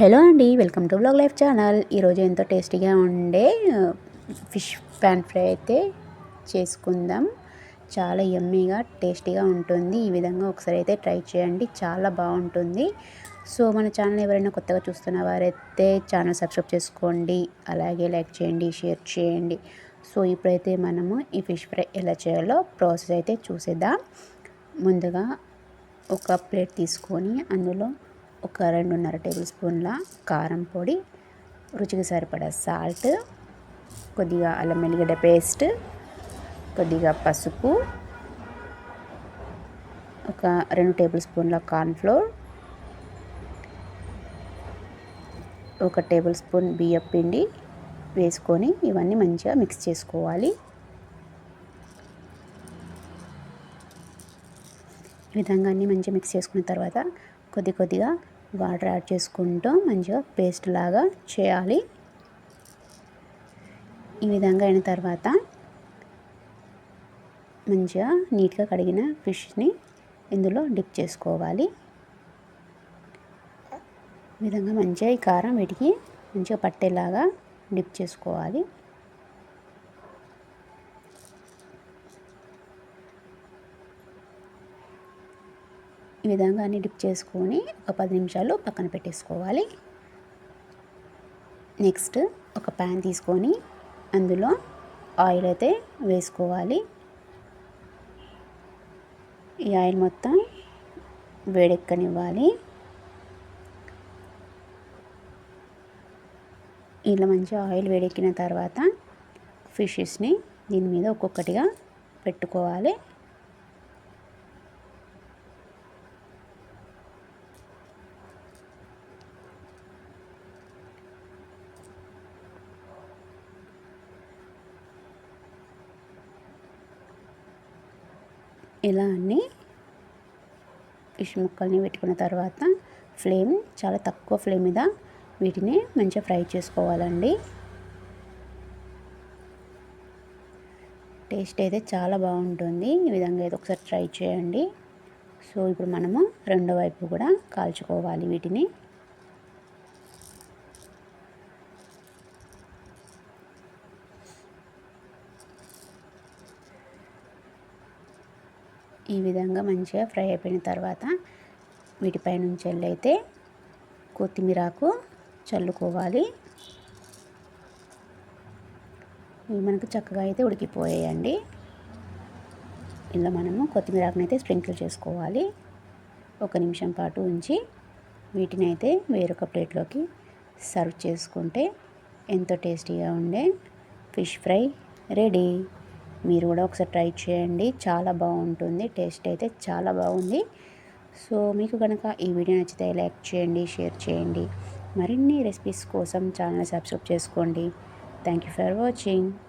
Hello అండి welcome to blog life channel. ఈరోజు ఎంతో టేస్టీగా ఉండే ఫిష్ ప్యాన్ ఫ్రై అయితే చేసుకుందాం. చాలా ఎమ్మీగా టేస్టీగా ఉంటుంది. ఈ విధంగా ఒకసారి అయితే ట్రై చేయండి. చాలా బాగుంటుంది. సో మన ఛానల్ ఎవరైనా కొత్తగా చూస్తున్న వారైతే ఛానల్ సబ్స్క్రైబ్ చేసుకోండి. అలాగే లైక్ చేయండి షేర్ చేయండి. సో ఇప్పుడైతే మనము ఈ ఫిష్ ఫ్రై ఎలా చేయాలో ప్రాసెస్ అయితే చూసేద్దాం. ముందుగా ఒక ప్లేట్ తీసుకొని అందులో ఒక రెండున్నర టేబుల్ స్పూన్ల కారం పొడి రుచికి సరిపడా సాల్ట్ కొద్దిగా అల్లం వెల్లిగడ్డ పేస్ట్ కొద్దిగా పసుపు ఒక రెండు టేబుల్ స్పూన్ల కార్న్ఫ్లోర్ ఒక టేబుల్ స్పూన్ బియ్యం పిండి వేసుకొని ఇవన్నీ మంచిగా మిక్స్ చేసుకోవాలి. ఈ విధంగా అన్నీ మంచిగా మిక్స్ చేసుకున్న తర్వాత కొద్ది కొద్దిగా వాటర్ యాడ్ చేసుకుంటూ మంచిగా పేస్ట్ లాగా చేయాలి. ఈ విధంగా అయిన తర్వాత మంచిగా నీట్గా కడిగిన ఫిష్ని ఇందులో డిప్ చేసుకోవాలి. ఈ విధంగా మంచిగా ఈ కారం వీటికి మంచిగా పట్టేలాగా డిప్ చేసుకోవాలి. ఈ విధంగా అన్ని డిప్ చేసుకొని ఒక పది నిమిషాలు పక్కన పెట్టేసుకోవాలి. నెక్స్ట్ ఒక ప్యాన్ తీసుకొని అందులో ఆయిల్ అయితే వేసుకోవాలి. ఈ ఆయిల్ మొత్తం వేడెక్కనివ్వాలి. ఇలా మంచిగా ఆయిల్ వేడెక్కిన తర్వాత ఫిషెస్ని దీని మీద ఒక్కొక్కటిగా పెట్టుకోవాలి. ఇలా అన్నీ ఫిష్ ముక్కల్ని పెట్టుకున్న తర్వాత ఫ్లేమ్ చాలా తక్కువ ఫ్లేమ్ మీద వీటిని మంచిగా ఫ్రై చేసుకోవాలండి. టేస్ట్ అయితే చాలా బాగుంటుంది. ఈ విధంగా అయితే ఒకసారి ట్రై చేయండి. సో ఇప్పుడు మనము రెండో వైపు కూడా కాల్చుకోవాలి వీటిని. ఈ విధంగా మంచిగా ఫ్రై అయిపోయిన తర్వాత వీటిపై నుంచి అయితే కొత్తిమీరాకు చల్లుకోవాలి. ఇవి మనకు చక్కగా అయితే ఉడికిపోయాయండి. ఇలా మనము కొత్తిమీరాకుని స్ప్రింకిల్ చేసుకోవాలి. ఒక నిమిషం పాటు ఉంచి వీటిని అయితే వేరొక ప్లేట్లోకి సర్వ్ చేసుకుంటే ఎంతో టేస్టీగా ఉండే ఫిష్ ఫ్రై రెడీ. మీరు కూడా ఒకసారి ట్రై చేయండి. చాలా బాగుంటుంది. టేస్ట్ అయితే చాలా బాగుంది. సో మీకు కనుక ఈ వీడియో నచ్చితే లైక్ చేయండి షేర్ చేయండి. మరిన్ని రెసిపీస్ కోసం ఛానల్ సబ్స్క్రైబ్ చేసుకోండి. Thank you for watching.